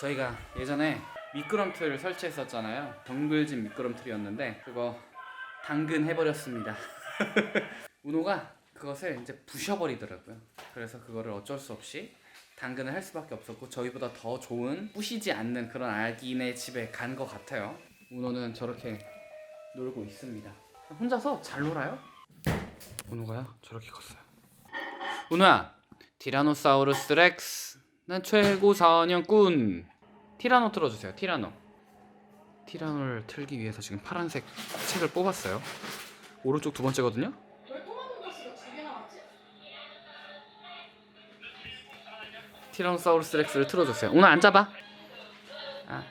저희가 예전에 미끄럼틀을 설치했었잖아요. 덩글진 미끄럼틀이었는데 그거 당근 해버렸습니다. 운호가 그것을 이제 부셔버리더라고요. 그래서 그거를 어쩔 수 없이 당근을 할 수밖에 없었고 저희보다 더 좋은 부시지 않는 그런 아기네 집에 간 것 같아요. 운호는 저렇게 놀고 있습니다. 혼자서 잘 놀아요? 운호가요? 저렇게 컸어요. 운호야, 티라노사우루스 렉스, 난 최고 사냥꾼. 티라노 틀어주세요. 티라노. 티라노를 틀기 위해서 지금 파란색 책을 뽑았어요. 오른쪽 두 번째거든요. 티라노사우루스 렉스를 틀어주세요. 오늘 앉아봐. 아.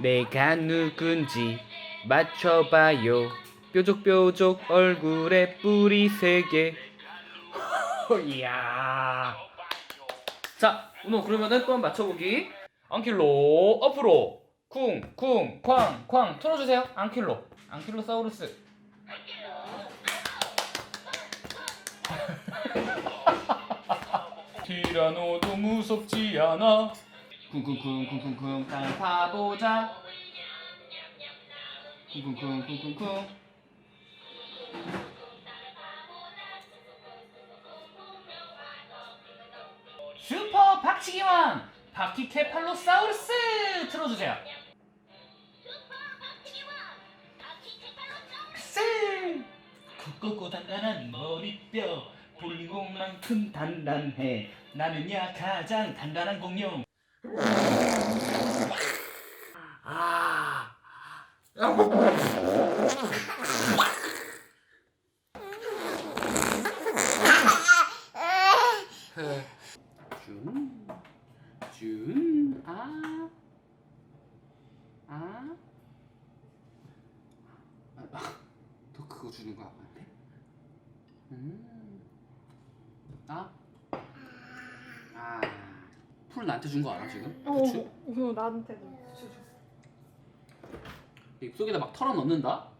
내가 누군지 맞춰봐요. 뾰족뾰족 얼굴에 뿌리 세 개. 이야. 자, 오늘 그러면은 또한번 맞춰보기. 앙킬로 앞으로 쿵쿵 쾅쾅 틀어주세요. 앙킬로 앙킬로사우루스. 티라노도 무섭지 않아. 쿵쿵쿵 쿵쿵쿵 땅 파보자. 쿵쿵쿵 쿵쿵쿵. 슈퍼 박치기왕 바퀴케팔로사우루스 틀어주세요. 쎄! 두껍고 단단한 머리뼈 볼링공만큼 단단해 나는야 가장 단단한 공룡 아 준, 아, 아, 아, 너 그거 주는 거 아빠한테? 음, 아, 아, 풀 나한테 준 거 알아 지금? 부추? 어, 나한테도 부추 줘. 입속에다 막 털어 넣는다?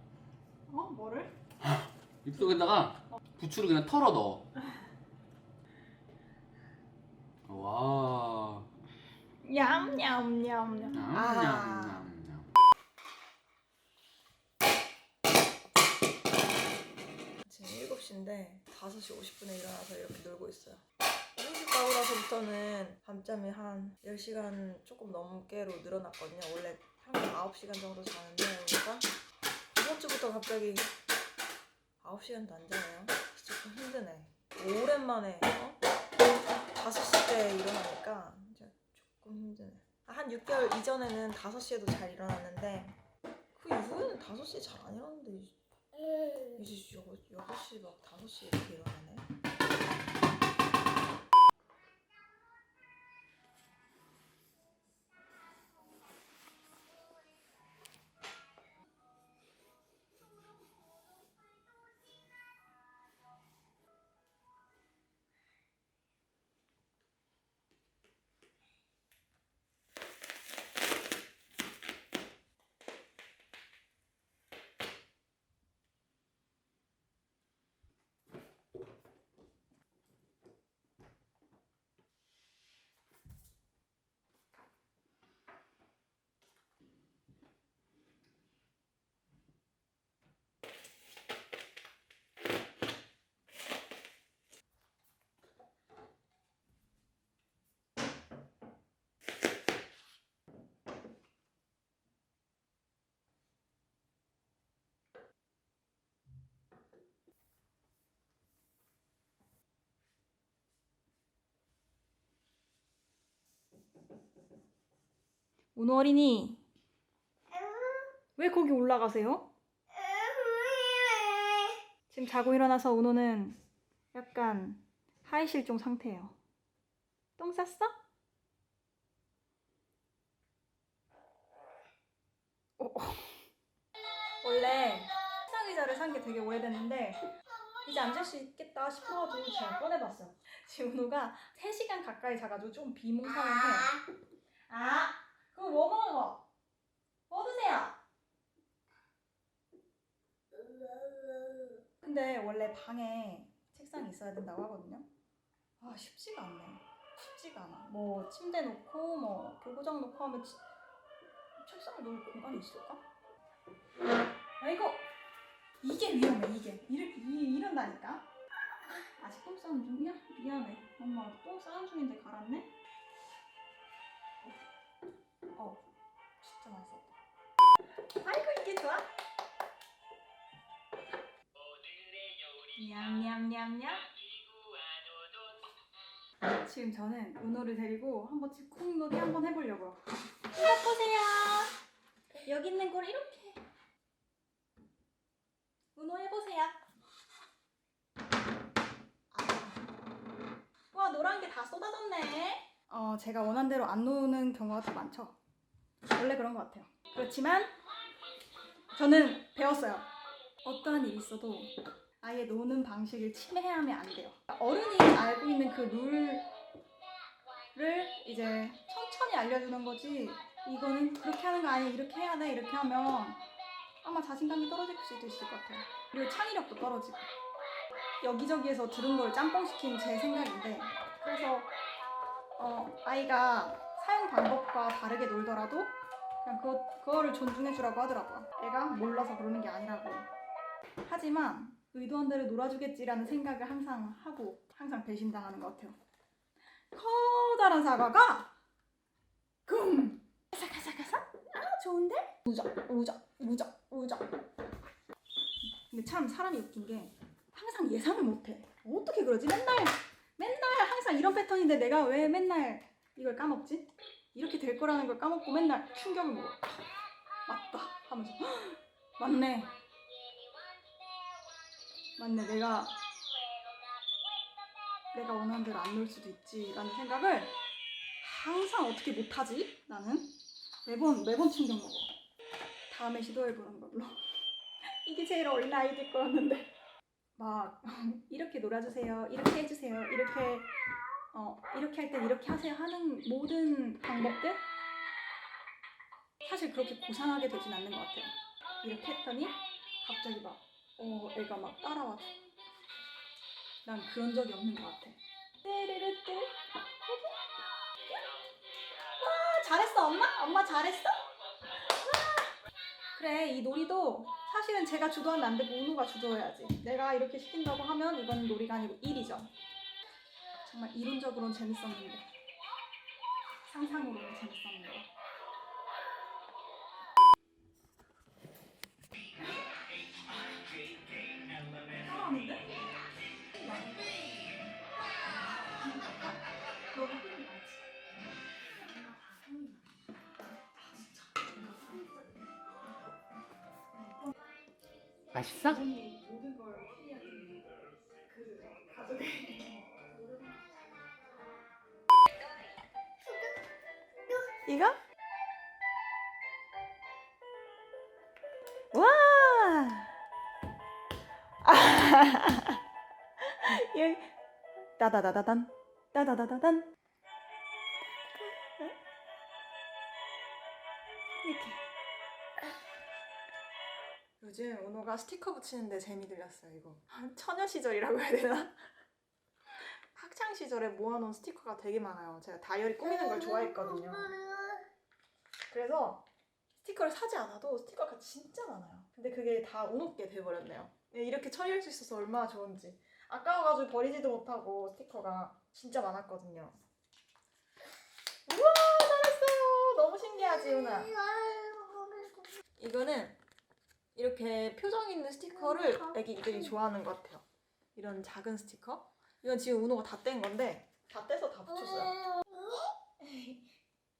어? 뭐를? 입속에다가 부추를 그냥 털어 넣어. 와, 냠냠냠냠. 냠냠냠냠. 지금 7시인데 5시 50분에 일어나서 이렇게 놀고 있어요. 일찍 가고 나서부터는 밤잠이 한 10시간 조금 넘게로 늘어났거든요. 원래 평균 9시간 정도 자는데 오니까 이번 주부터 갑자기 9시간도 안 자네요. 조금 힘드네. 오랜만에 어? 5시 때 일어나니까 진짜 조금 힘드네. 한 6개월 이전에는 5시에도 잘 일어났는데 그 이후에는 5시에 잘 안 일어났는데 이제 6시 막 5시 이렇게 일어나네. 운호 어린이. 왜 거기 올라가세요? 지금 자고 일어나서 운호는 약간 하이 실종 상태예요. 똥 쌌어? 어, 어. 원래 책상 의자를 산 게 되게 오래됐는데 이제 앉을 수 있겠다 싶어가지고 제가 꺼내봤어요. 운호가 3시간 가까이 자가지고 좀 비몽사몽해요. 아, 그거 뭐 먹는 거? 뭐 드세요? 근데 원래 방에 책상이 있어야 된다고 하거든요. 아, 쉽지가 않네. 쉽지가 않아. 뭐 침대 놓고 뭐 교구장 놓고 하면 치- 책상을 놓을 공간이 있을까? 아이고 이게 위험해 이게 이르, 이, 이런다니까 아직 똥 싸는 중이야? 미안해. 엄마 똥 싸는 중인데 갈았네? 어 진짜 맛있었다. 아이고 이게 좋아. 냠냠냠냠. 지금 저는 은호를 데리고 한번 콩놀이 한번 해보려고요 보세요. 여기 있는 걸 이렇게 은호 해보세요 와 노란 게 다 쏟아졌네. 어 제가 원한 대로 안 노는 경우가 더 많죠. 원래 그런 것 같아요. 그렇지만 저는 배웠어요. 어떠한 일이 있어도 아예 노는 방식을 침해하면 안 돼요. 어른이 알고 있는 그 룰을 이제 천천히 알려주는 거지 이거는 그렇게 하는 거 아니야 이렇게 해야 돼 이렇게 하면 아마 자신감이 떨어질 수도 있을 것 같아요. 그리고 창의력도 떨어지고 여기저기에서 들은 걸 짬뽕 시킨 제 생각인데 그래서 어, 아이가 사용 방법과 다르게 놀더라도 그냥 그거, 그거를 존중해주라고 하더라고요. 애가 몰라서 그러는 게 아니라고. 하지만 의도한 대로 놀아주겠지라는 생각을 항상 하고 항상 배신당하는 것 같아요. 커다란 사과가 금 가사가사가사? 아 좋은데? 우적 우적 우적 우적. 근데 참 사람이 웃긴 게 항상 예상을 못해. 어떻게 그러지? 맨날 맨날 항상 이런 패턴인데 내가 왜 맨날 이걸 까먹지? 이렇게 될 거라는 걸 까먹고 맨날 충격을 먹어. 맞다. 하면서 "헉, 맞네. 맞네. 내가 내가 원하는 대로 안 놀 수도 있지라는 생각을 항상 어떻게 못하지? 나는? 매번 매번 충격 먹어. 다음에 시도해 보는 걸로. 이게 제일 어린 아이들 거였는데 막 이렇게 놀아주세요 이렇게 해주세요 이렇게 어 이렇게 할땐 이렇게 하세요 하는 모든 방법들? 사실 그렇게 고상하게 되진 않는 것 같아요. 이렇게 했더니 갑자기 막 어, 애가 막 따라와줘 난 그런 적이 없는 것 같아. 떼르르떼. 와 잘했어 엄마? 엄마 잘했어? 와. 그래 이 놀이도 사실은 제가 주도하면 안 되고 은우가 주도해야지 내가 이렇게 시킨다고 하면 이건 놀이가 아니고 일이죠 정말 이론적으로는 재밌었는데 상상으로는 재밌었는데? 맛있어? 이거? 와! 여기 따다다다단 따다다다단 이렇게 요즘 은호가 스티커 붙이는데 재미 들렸어요 이거 처녀 시절이라고 해야 되나? 학창 시절에 모아놓은 스티커가 되게 많아요 제가 다이어리 꾸미는 걸 좋아했거든요 그래서 스티커를 사지 않아도 스티커가 진짜 많아요. 근데 그게 다 우노께 돼버렸네요. 예, 이렇게 처리할 수 있어서 얼마나 좋은지. 아까워가지고 버리지도 못하고 스티커가 진짜 많았거든요. 우와 잘했어요. 너무 신기하지 은아. 이거는 이렇게 표정 있는 스티커를 애기들이 좋아하는 것 같아요. 이런 작은 스티커. 이건 지금 은호가 다 뗀 건데 다 떼서 다 붙였어요.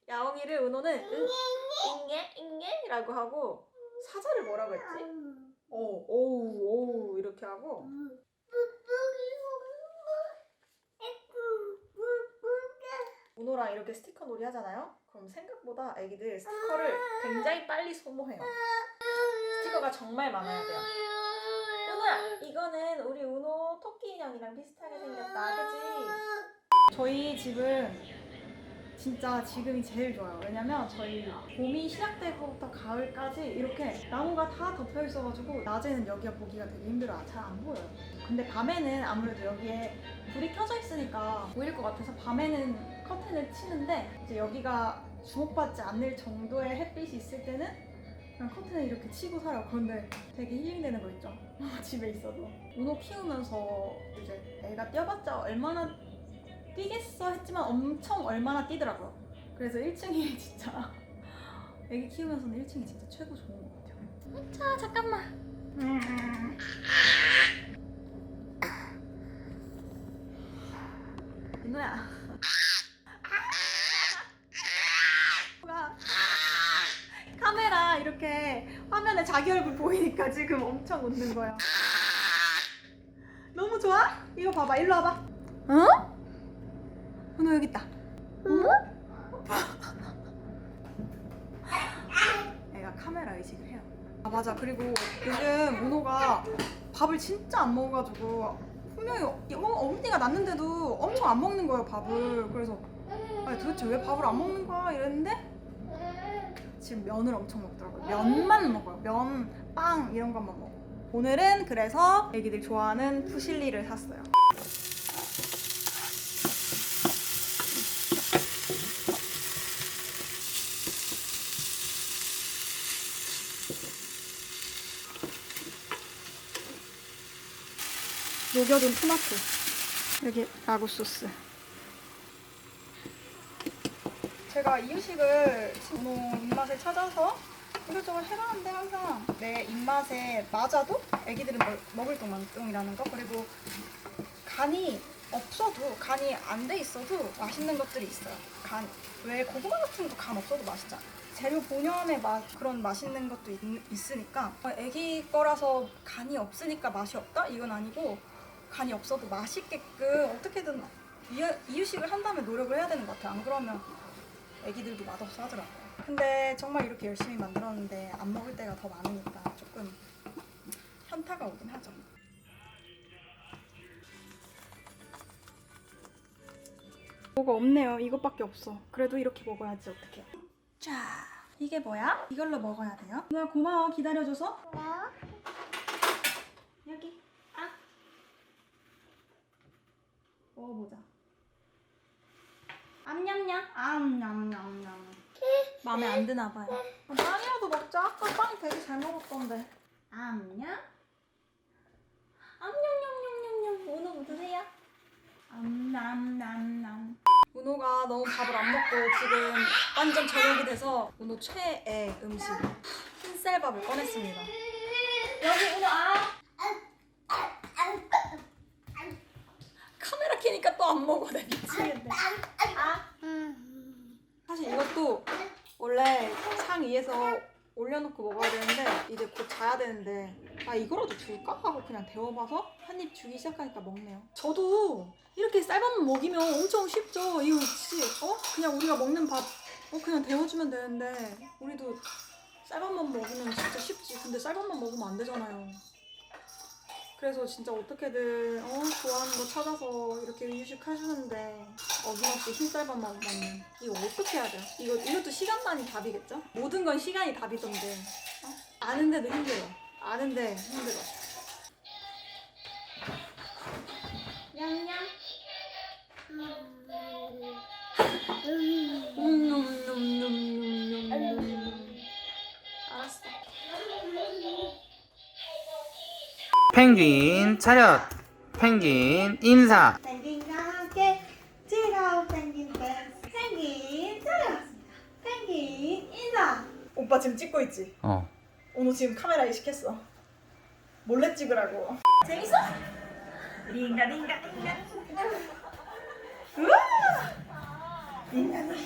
야옹이를 은호는 응, 잉게 잉게라고 하고 사자를 뭐라고 했지? 오, 오우 오우 이렇게 하고 은호랑 이렇게 스티커 놀이 하잖아요. 그럼 생각보다 애기들 스티커를 굉장히 빨리 소모해요. 스티커가 정말 많아야 돼요. 은호야, 이거는 우리 은호 토끼 인형이랑 비슷하게 생겼다, 그지? 저희 집은 진짜 지금이 제일 좋아요. 왜냐면 저희 봄이 시작되고부터 가을까지 이렇게 나무가 다 덮여 있어가지고 낮에는 여기가 보기가 되게 힘들어요. 잘 안 보여요. 근데 밤에는 아무래도 여기에 불이 켜져 있으니까 보일 것 같아서 밤에는 커튼을 치는데 이제 여기가 주목받지 않을 정도의 햇빛이 있을 때는 그냥 커튼을 이렇게 치고 살아요. 그런데 되게 힐링되는 거 있죠. 집에 있어도. 문어 키우면서 이제 애가 뛰어봤자 얼마나 뛰겠어 했지만 엄청 얼마나 뛰더라고요. 그래서 1층이 진짜 애기 키우면서는 1층이 진짜 최고 좋은 것 같아요. 자 잠깐만. 음. 민호야. 뭐가 카메라 이렇게 화면에 자기 얼굴 보이니까 지금 엄청 웃는 거야. 너무 좋아? 이거 봐봐, 일로 와봐. 어? 은호 여기 있다. 애가 카메라 의식을 해요. 아 맞아. 그리고 요즘 은호가 밥을 진짜 안 먹어가지고 분명히 어, 어머니가 낳는데도 엄청 안 먹는 거예요 밥을. 그래서 아니 도대체 왜 밥을 안 먹는 거야 이랬는데 지금 면을 엄청 먹더라고요. 면만 먹어요. 면, 빵 이런 것만 먹어. 오늘은 그래서 애기들 좋아하는 푸실리를 샀어요. 녹여둔 토마토 여기 라구 소스 제가 이유식을 진호 입맛을 찾아서 이것저것 해봤는데 항상 내 입맛에 맞아도 애기들은 먹, 먹을 동만큼이라는 거? 그리고 간이 없어도 간이 안 돼 있어도 맛있는 것들이 있어요. 간. 왜 고구마 같은 거간 없어도 맛있잖아. 재료 본연의 맛 그런 맛있는 것도 있, 있으니까. 어, 애기 거라서 간이 없으니까 맛이 없다? 이건 아니고 간이 없어도 맛있게끔 어떻게든 이유, 이유식을 한다면 노력을 해야 되는 것 같아요. 안 그러면 애기들도 맛없어 하더라고요. 근데 정말 이렇게 열심히 만들었는데 안 먹을 때가 더 많으니까 조금 현타가 오긴 하죠. 뭐가 없네요. 이것밖에 없어. 그래도 이렇게 먹어야지 어떡해. 자, 이게 뭐야? 이걸로 먹어야 돼요. 누나 고마워 기다려줘서. 여기. 아. 먹어보자. 암냠냠. 암냠냠냠. 마음에 안 드나 봐요. 아, 빵이라도 먹자. 아까 빵 되게 잘 먹었던데. 암냠. 암냠냠냠냠냠. 오늘 뭐 드세요? 암냠냠냠. 은호가 너무 밥을 안 먹고 지금 완전 저녁이 돼서 은호 최애 음식 흰쌀밥을 꺼냈습니다. 여기 은호 아. 카메라 켜니까 또 안 먹어. 나 미치겠네. 아. 사실 이것도 원래 상 위에서 올려놓고 먹어야 되는데 이제 곧 자야 되는데 아 이거라도 줄까 하고 그냥 데워봐서 한 입 주기 시작하니까 먹네요. 저도 이렇게 쌀밥만 먹이면 엄청 쉽죠. 이거 혹시 어 그냥 우리가 먹는 밥 어 그냥 데워주면 되는데 우리도 쌀밥만 먹으면 진짜 쉽지. 근데 쌀밥만 먹으면 안 되잖아요. 그래서 진짜 어떻게든 어 좋아하는 거 찾아서 이렇게 이유식 해주는데 어김없이 흰쌀밥만 먹는. 이거 어떻게 해야 돼요? 이거 이것도 시간만이 답이겠죠? 모든 건 시간이 답이던데. 어? 아는데도 힘들어. 아는데 힘들어. 냠냠. 음 펭귄 차렷. 펭귄 인사. 펭귄과 함께 즐거운 펭귄 댄스. 펭귄 찾아왔습니다. 펭귄 인사. 오빠 지금 찍고 있지? 어. 오늘 지금 카메라 이식했어. 몰래 찍으라고. 재밌어? 링가 링가 링가. 우와! 링가 링가